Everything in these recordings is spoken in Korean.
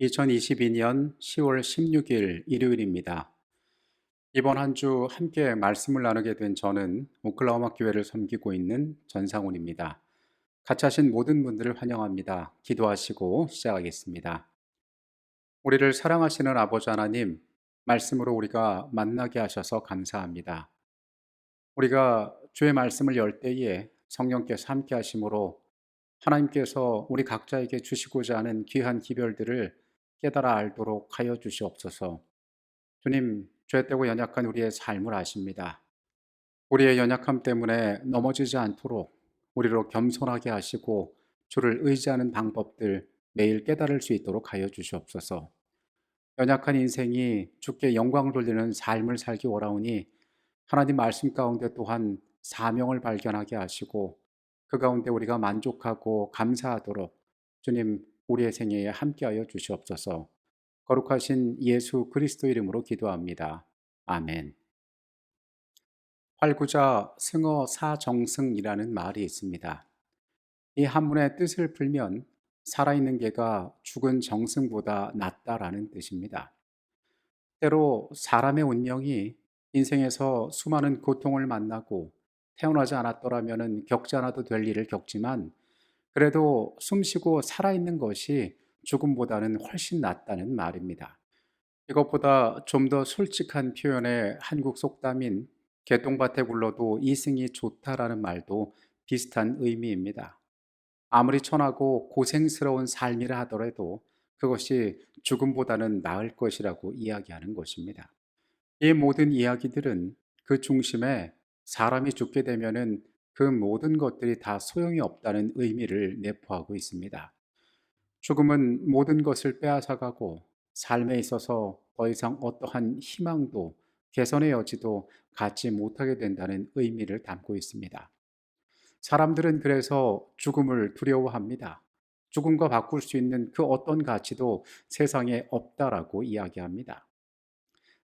2022년 10월 16일 일요일입니다. 이번 한 주 함께 말씀을 나누게 된 저는 오클라호마 교회를 섬기고 있는 전상훈입니다. 같이 하신 모든 분들을 환영합니다. 기도하시고 시작하겠습니다. 우리를 사랑하시는 아버지 하나님, 말씀으로 우리가 만나게 하셔서 감사합니다. 우리가 주의 말씀을 열 때에 성령께서 함께 하심으로 하나님께서 우리 각자에게 주시고자 하는 귀한 기별들을 깨달아 알도록 하여 주시옵소서. 주님, 죄되고 연약한 우리의 삶을 아십니다. 우리의 연약함 때문에 넘어지지 않도록 우리로 겸손하게 하시고 주를 의지하는 방법들 매일 깨달을 수 있도록 하여 주시옵소서. 연약한 인생이 주께 영광 돌리는 삶을 살기 원하오니 하나님 말씀 가운데 또한 사명을 발견하게 하시고 그 가운데 우리가 만족하고 감사하도록 주님 우리의 생애에 함께하여 주시옵소서. 거룩하신 예수 그리스도 이름으로 기도합니다. 아멘. 활구자 승어 사정승이라는 말이 있습니다. 이 한문의 뜻을 풀면 살아있는 개가 죽은 정승보다 낫다라는 뜻입니다. 때로 사람의 운명이 인생에서 수많은 고통을 만나고 태어나지 않았더라면 겪지 않아도 될 일을 겪지만 그래도 숨쉬고 살아있는 것이 죽음보다는 훨씬 낫다는 말입니다. 이것보다 좀 더 솔직한 표현의 한국 속담인 개똥밭에 굴러도 이승이 좋다라는 말도 비슷한 의미입니다. 아무리 천하고 고생스러운 삶이라 하더라도 그것이 죽음보다는 나을 것이라고 이야기하는 것입니다. 이 모든 이야기들은 그 중심에 사람이 죽게 되면은 그 모든 것들이 다 소용이 없다는 의미를 내포하고 있습니다. 죽음은 모든 것을 빼앗아가고 삶에 있어서 더 이상 어떠한 희망도 개선의 여지도 갖지 못하게 된다는 의미를 담고 있습니다. 사람들은 그래서 죽음을 두려워합니다. 죽음과 바꿀 수 있는 그 어떤 가치도 세상에 없다라고 이야기합니다.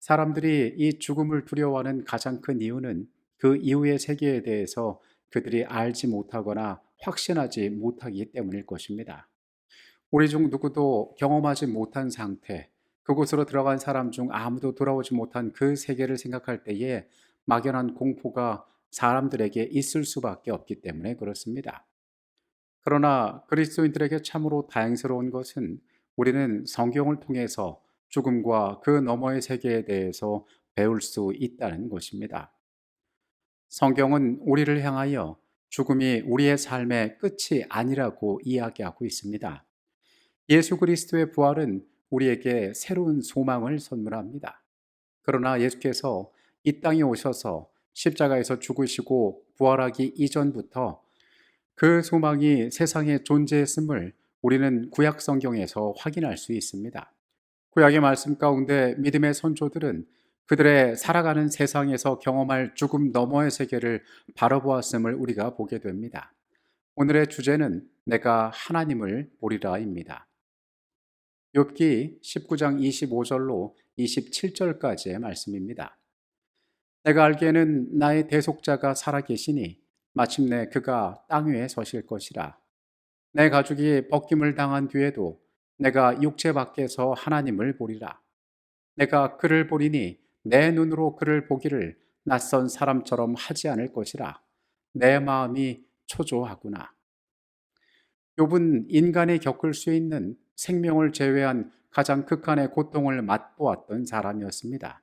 사람들이 이 죽음을 두려워하는 가장 큰 이유는 그 이후의 세계에 대해서 그들이 알지 못하거나 확신하지 못하기 때문일 것입니다. 우리 중 누구도 경험하지 못한 상태, 그곳으로 들어간 사람 중 아무도 돌아오지 못한 그 세계를 생각할 때에 막연한 공포가 사람들에게 있을 수밖에 없기 때문에 그렇습니다. 그러나 그리스도인들에게 참으로 다행스러운 것은 우리는 성경을 통해서 죽음과 그 너머의 세계에 대해서 배울 수 있다는 것입니다. 성경은 우리를 향하여 죽음이 우리의 삶의 끝이 아니라고 이야기하고 있습니다. 예수 그리스도의 부활은 우리에게 새로운 소망을 선물합니다. 그러나 예수께서 이 땅에 오셔서 십자가에서 죽으시고 부활하기 이전부터 그 소망이 세상에 존재했음을 우리는 구약 성경에서 확인할 수 있습니다. 구약의 말씀 가운데 믿음의 선조들은 그들의 살아가는 세상에서 경험할 죽음 너머의 세계를 바라보았음을 우리가 보게 됩니다. 오늘의 주제는 내가 하나님을 보리라입니다. 욥기 19장 25절로 27절까지의 말씀입니다. 내가 알기에는 나의 대속자가 살아계시니 마침내 그가 땅 위에 서실 것이라. 내 가족이 벗김을 당한 뒤에도 내가 육체 밖에서 하나님을 보리라. 내가 그를 보리니 내 눈으로 그를 보기를 낯선 사람처럼 하지 않을 것이라. 내 마음이 초조하구나. 욥은 인간이 겪을 수 있는 생명을 제외한 가장 극한의 고통을 맛보았던 사람이었습니다.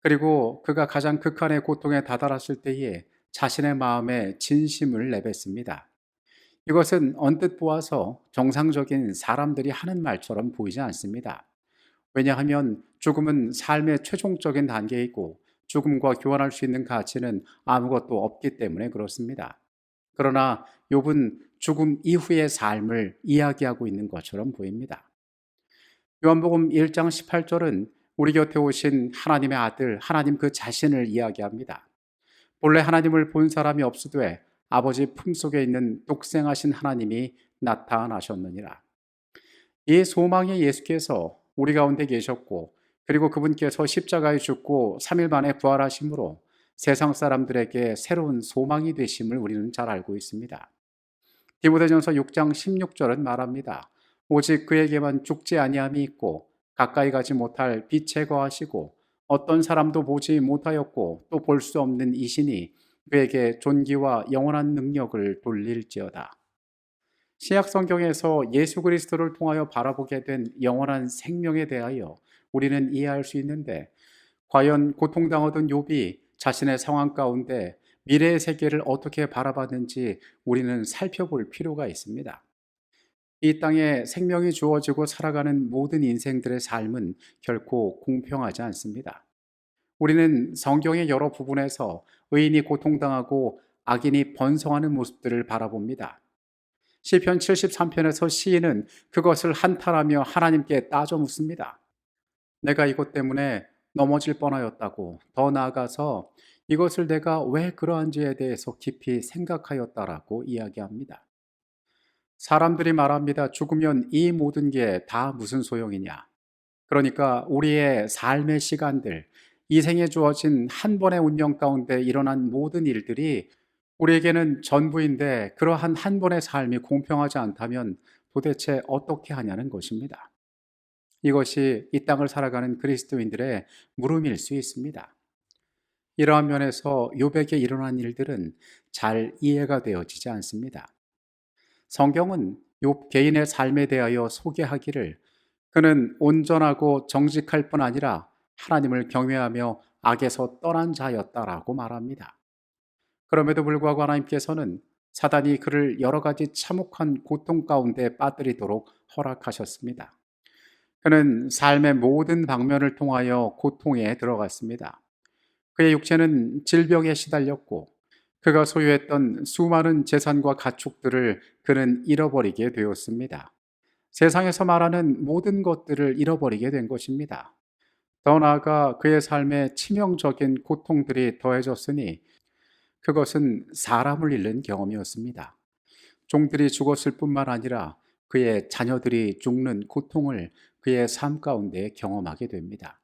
그리고 그가 가장 극한의 고통에 다다랐을 때에 자신의 마음에 진심을 내뱉습니다. 이것은 언뜻 보아서 정상적인 사람들이 하는 말처럼 보이지 않습니다. 왜냐하면 죽음은 삶의 최종적인 단계이고 죽음과 교환할 수 있는 가치는 아무것도 없기 때문에 그렇습니다. 그러나 욥은 죽음 이후의 삶을 이야기하고 있는 것처럼 보입니다. 요한복음 1장 18절은 우리 곁에 오신 하나님의 아들, 하나님 그 자신을 이야기합니다. 본래 하나님을 본 사람이 없으되 아버지 품속에 있는 독생하신 하나님이 나타나셨느니라. 이 소망의 예수께서 우리 가운데 계셨고 그리고 그분께서 십자가에 죽고 3일 만에 부활하심으로 세상 사람들에게 새로운 소망이 되심을 우리는 잘 알고 있습니다. 디모데전서 6장 16절은 말합니다. 오직 그에게만 죽지 아니함이 있고 가까이 가지 못할 빛에 거하시고 어떤 사람도 보지 못하였고 또 볼 수 없는 이신이 그에게 존귀와 영원한 능력을 돌릴지어다. 신약 성경에서 예수 그리스도를 통하여 바라보게 된 영원한 생명에 대하여 우리는 이해할 수 있는데 과연 고통당하던 욥이 자신의 상황 가운데 미래의 세계를 어떻게 바라봤는지 우리는 살펴볼 필요가 있습니다. 이 땅에 생명이 주어지고 살아가는 모든 인생들의 삶은 결코 공평하지 않습니다. 우리는 성경의 여러 부분에서 의인이 고통당하고 악인이 번성하는 모습들을 바라봅니다. 시편 73편에서 시인은 그것을 한탄하며 하나님께 따져 묻습니다. 내가 이것 때문에 넘어질 뻔하였다고 더 나아가서 이것을 내가 왜 그러한지에 대해서 깊이 생각하였다라고 이야기합니다. 사람들이 말합니다. 죽으면 이 모든 게 다 무슨 소용이냐. 그러니까 우리의 삶의 시간들, 이 생에 주어진 한 번의 운명 가운데 일어난 모든 일들이 우리에게는 전부인데 그러한 한 번의 삶이 공평하지 않다면 도대체 어떻게 하냐는 것입니다. 이것이 이 땅을 살아가는 그리스도인들의 물음일 수 있습니다. 이러한 면에서 요백에 일어난 일들은 잘 이해가 되어지지 않습니다. 성경은 욥 개인의 삶에 대하여 소개하기를 그는 온전하고 정직할 뿐 아니라 하나님을 경외하며 악에서 떠난 자였다라고 말합니다. 그럼에도 불구하고 하나님께서는 사단이 그를 여러 가지 참혹한 고통 가운데 빠뜨리도록 허락하셨습니다. 그는 삶의 모든 방면을 통하여 고통에 들어갔습니다. 그의 육체는 질병에 시달렸고 그가 소유했던 수많은 재산과 가축들을 그는 잃어버리게 되었습니다. 세상에서 말하는 모든 것들을 잃어버리게 된 것입니다. 더 나아가 그의 삶에 치명적인 고통들이 더해졌으니 그것은 사람을 잃는 경험이었습니다. 종들이 죽었을 뿐만 아니라 그의 자녀들이 죽는 고통을 그의 삶 가운데 경험하게 됩니다.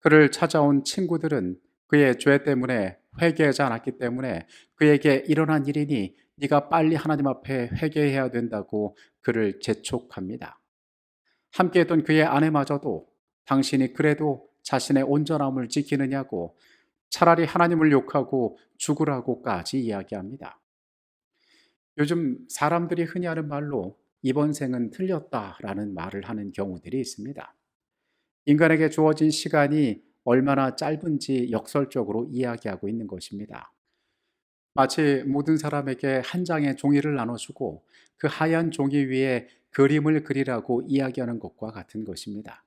그를 찾아온 친구들은 그의 죄 때문에 회개하지 않았기 때문에 그에게 일어난 일이니 네가 빨리 하나님 앞에 회개해야 된다고 그를 재촉합니다. 함께했던 그의 아내마저도 당신이 그래도 자신의 온전함을 지키느냐고 차라리 하나님을 욕하고 죽으라고까지 이야기합니다. 요즘 사람들이 흔히 하는 말로 이번 생은 틀렸다라는 말을 하는 경우들이 있습니다. 인간에게 주어진 시간이 얼마나 짧은지 역설적으로 이야기하고 있는 것입니다. 마치 모든 사람에게 한 장의 종이를 나눠주고 그 하얀 종이 위에 그림을 그리라고 이야기하는 것과 같은 것입니다.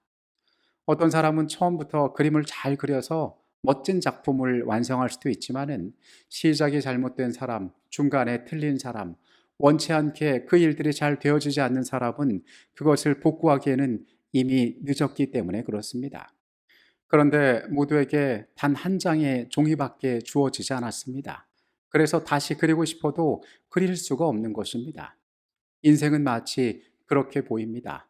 어떤 사람은 처음부터 그림을 잘 그려서 멋진 작품을 완성할 수도 있지만은 시작이 잘못된 사람, 중간에 틀린 사람, 원치 않게 그 일들이 잘 되어지지 않는 사람은 그것을 복구하기에는 이미 늦었기 때문에 그렇습니다. 그런데 모두에게 단 한 장의 종이밖에 주어지지 않았습니다. 그래서 다시 그리고 싶어도 그릴 수가 없는 것입니다. 인생은 마치 그렇게 보입니다.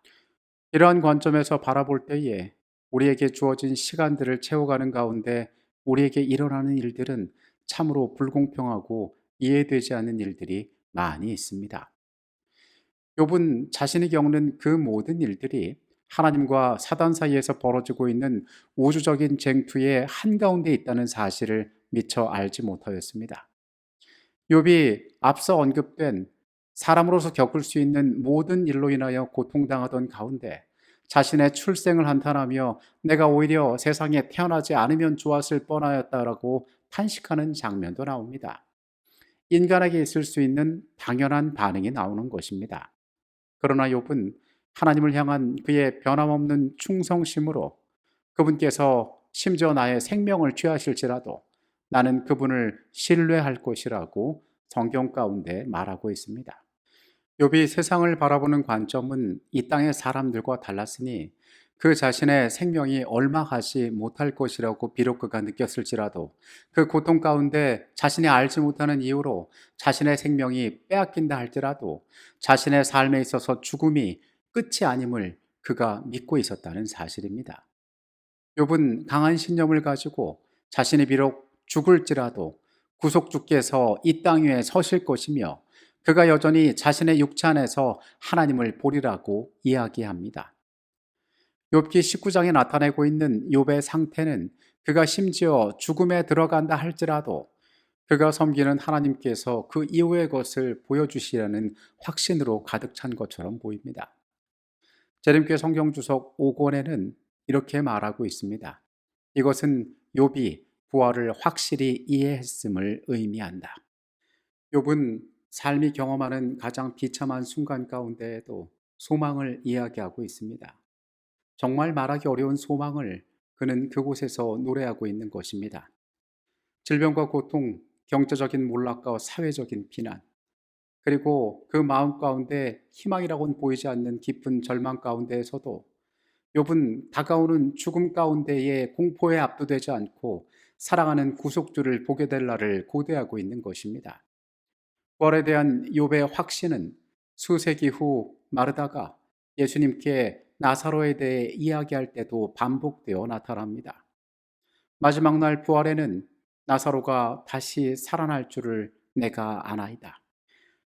이러한 관점에서 바라볼 때에 우리에게 주어진 시간들을 채워가는 가운데 우리에게 일어나는 일들은 참으로 불공평하고 이해되지 않는 일들이 많이 있습니다. 욥은 자신이 겪는 그 모든 일들이 하나님과 사단 사이에서 벌어지고 있는 우주적인 쟁투의 한가운데 있다는 사실을 미처 알지 못하였습니다. 욥이 앞서 언급된 사람으로서 겪을 수 있는 모든 일로 인하여 고통당하던 가운데 자신의 출생을 한탄하며 내가 오히려 세상에 태어나지 않으면 좋았을 뻔하였다라고 탄식하는 장면도 나옵니다. 인간에게 있을 수 있는 당연한 반응이 나오는 것입니다. 그러나 욥은 하나님을 향한 그의 변함없는 충성심으로 그분께서 심지어 나의 생명을 취하실지라도 나는 그분을 신뢰할 것이라고 성경 가운데 말하고 있습니다. 욥이 세상을 바라보는 관점은 이 땅의 사람들과 달랐으니 그 자신의 생명이 얼마가지 못할 것이라고 비록 그가 느꼈을지라도 그 고통 가운데 자신이 알지 못하는 이유로 자신의 생명이 빼앗긴다 할지라도 자신의 삶에 있어서 죽음이 끝이 아님을 그가 믿고 있었다는 사실입니다. 욥은 강한 신념을 가지고 자신이 비록 죽을지라도 구속주께서 이 땅 위에 서실 것이며 그가 여전히 자신의 육체 안에서 하나님을 보리라고 이야기합니다. 욥기 19장에 나타내고 있는 욥의 상태는 그가 심지어 죽음에 들어간다 할지라도 그가 섬기는 하나님께서 그 이후의 것을 보여주시려는 확신으로 가득 찬 것처럼 보입니다. 재림교 성경 주석 5권에는 이렇게 말하고 있습니다. 이것은 욥이 부활을 확실히 이해했음을 의미한다. 욥은 삶이 경험하는 가장 비참한 순간 가운데에도 소망을 이야기하고 있습니다. 정말 말하기 어려운 소망을 그는 그곳에서 노래하고 있는 것입니다. 질병과 고통, 경제적인 몰락과 사회적인 비난, 그리고 그 마음 가운데 희망이라고는 보이지 않는 깊은 절망 가운데에서도 욥은 다가오는 죽음 가운데의 공포에 압도되지 않고 사랑하는 구속주를 보게 될 날을 고대하고 있는 것입니다. 부활에 대한 욥의 확신은 수세기 후 마르다가 예수님께 나사로에 대해 이야기할 때도 반복되어 나타납니다. 마지막 날 부활에는 나사로가 다시 살아날 줄을 내가 아나이다.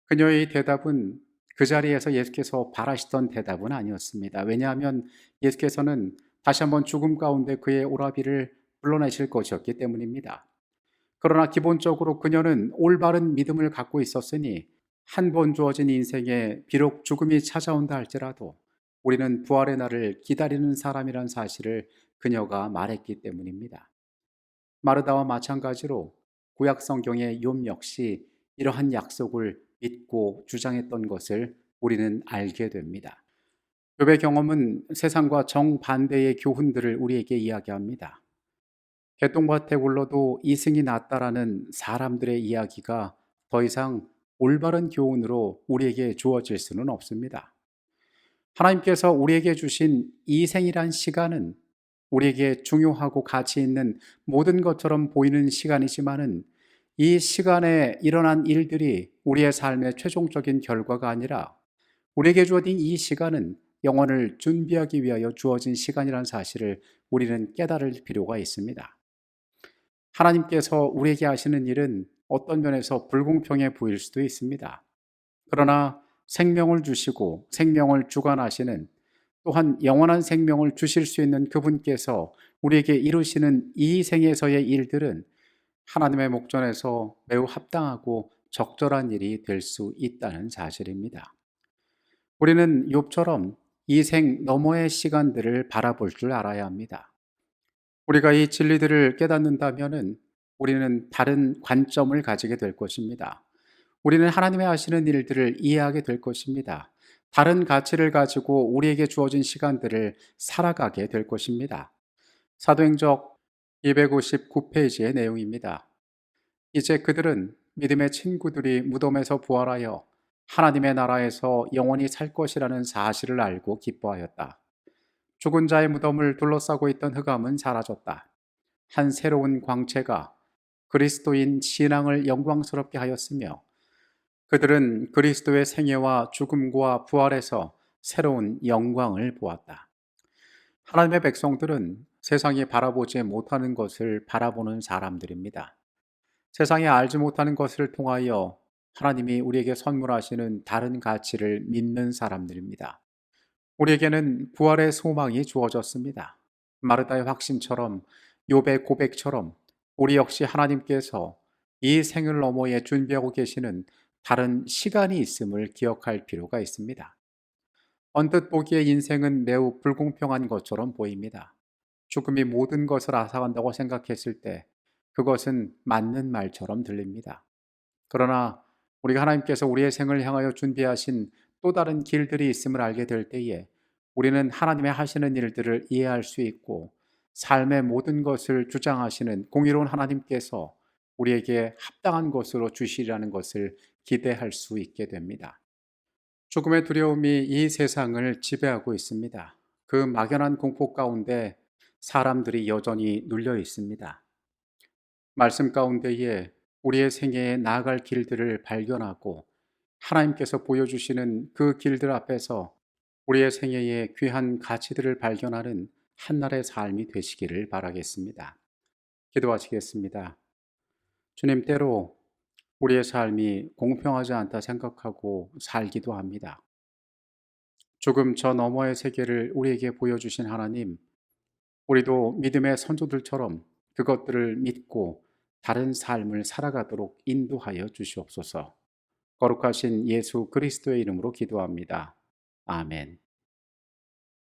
그녀의 대답은 그 자리에서 예수께서 바라시던 대답은 아니었습니다. 왜냐하면 예수께서는 다시 한번 죽음 가운데 그의 오라비를 불러내실 것이었기 때문입니다. 그러나 기본적으로 그녀는 올바른 믿음을 갖고 있었으니 한 번 주어진 인생에 비록 죽음이 찾아온다 할지라도 우리는 부활의 날을 기다리는 사람이란 사실을 그녀가 말했기 때문입니다. 마르다와 마찬가지로 구약 성경의 욥 역시 이러한 약속을 믿고 주장했던 것을 우리는 알게 됩니다. 욥의 경험은 세상과 정반대의 교훈들을 우리에게 이야기합니다. 개똥밭에 굴러도 이승이 낫다라는 사람들의 이야기가 더 이상 올바른 교훈으로 우리에게 주어질 수는 없습니다. 하나님께서 우리에게 주신 이 생이란 시간은 우리에게 중요하고 가치 있는 모든 것처럼 보이는 시간이지만은 이 시간에 일어난 일들이 우리의 삶의 최종적인 결과가 아니라 우리에게 주어진 이 시간은 영혼을 준비하기 위하여 주어진 시간이라는 사실을 우리는 깨달을 필요가 있습니다. 하나님께서 우리에게 하시는 일은 어떤 면에서 불공평해 보일 수도 있습니다. 그러나 생명을 주시고 생명을 주관하시는 또한 영원한 생명을 주실 수 있는 그분께서 우리에게 이루시는 이 생에서의 일들은 하나님의 목전에서 매우 합당하고 적절한 일이 될 수 있다는 사실입니다. 우리는 욥처럼 이 생 너머의 시간들을 바라볼 줄 알아야 합니다. 우리가 이 진리들을 깨닫는다면 우리는 다른 관점을 가지게 될 것입니다. 우리는 하나님의 하시는 일들을 이해하게 될 것입니다. 다른 가치를 가지고 우리에게 주어진 시간들을 살아가게 될 것입니다. 사도행적 259페이지의 내용입니다. 이제 그들은 믿음의 친구들이 무덤에서 부활하여 하나님의 나라에서 영원히 살 것이라는 사실을 알고 기뻐하였다. 죽은 자의 무덤을 둘러싸고 있던 흑암은 사라졌다. 한 새로운 광채가 그리스도인 신앙을 영광스럽게 하였으며 그들은 그리스도의 생애와 죽음과 부활에서 새로운 영광을 보았다. 하나님의 백성들은 세상이 바라보지 못하는 것을 바라보는 사람들입니다. 세상에 알지 못하는 것을 통하여 하나님이 우리에게 선물하시는 다른 가치를 믿는 사람들입니다. 우리에게는 부활의 소망이 주어졌습니다. 마르다의 확신처럼 욥의 고백처럼 우리 역시 하나님께서 이 생을 너머에 준비하고 계시는 다른 시간이 있음을 기억할 필요가 있습니다. 언뜻 보기에 인생은 매우 불공평한 것처럼 보입니다. 죽음이 모든 것을 앗아간다고 생각했을 때 그것은 맞는 말처럼 들립니다. 그러나 우리가 하나님께서 우리의 생을 향하여 준비하신 또 다른 길들이 있음을 알게 될 때에 우리는 하나님의 하시는 일들을 이해할 수 있고 삶의 모든 것을 주장하시는 공의로운 하나님께서 우리에게 합당한 것으로 주시리라는 것을 기대할 수 있게 됩니다. 죽음의 두려움이 이 세상을 지배하고 있습니다. 그 막연한 공포 가운데 사람들이 여전히 눌려 있습니다. 말씀 가운데에 우리의 생애에 나아갈 길들을 발견하고 하나님께서 보여주시는 그 길들 앞에서 우리의 생애의 귀한 가치들을 발견하는 한날의 삶이 되시기를 바라겠습니다. 기도하시겠습니다. 주님 때로 우리의 삶이 공평하지 않다 생각하고 살기도 합니다. 조금 저 너머의 세계를 우리에게 보여주신 하나님, 우리도 믿음의 선조들처럼 그것들을 믿고 다른 삶을 살아가도록 인도하여 주시옵소서. 거룩하신 예수 그리스도의 이름으로 기도합니다. 아멘.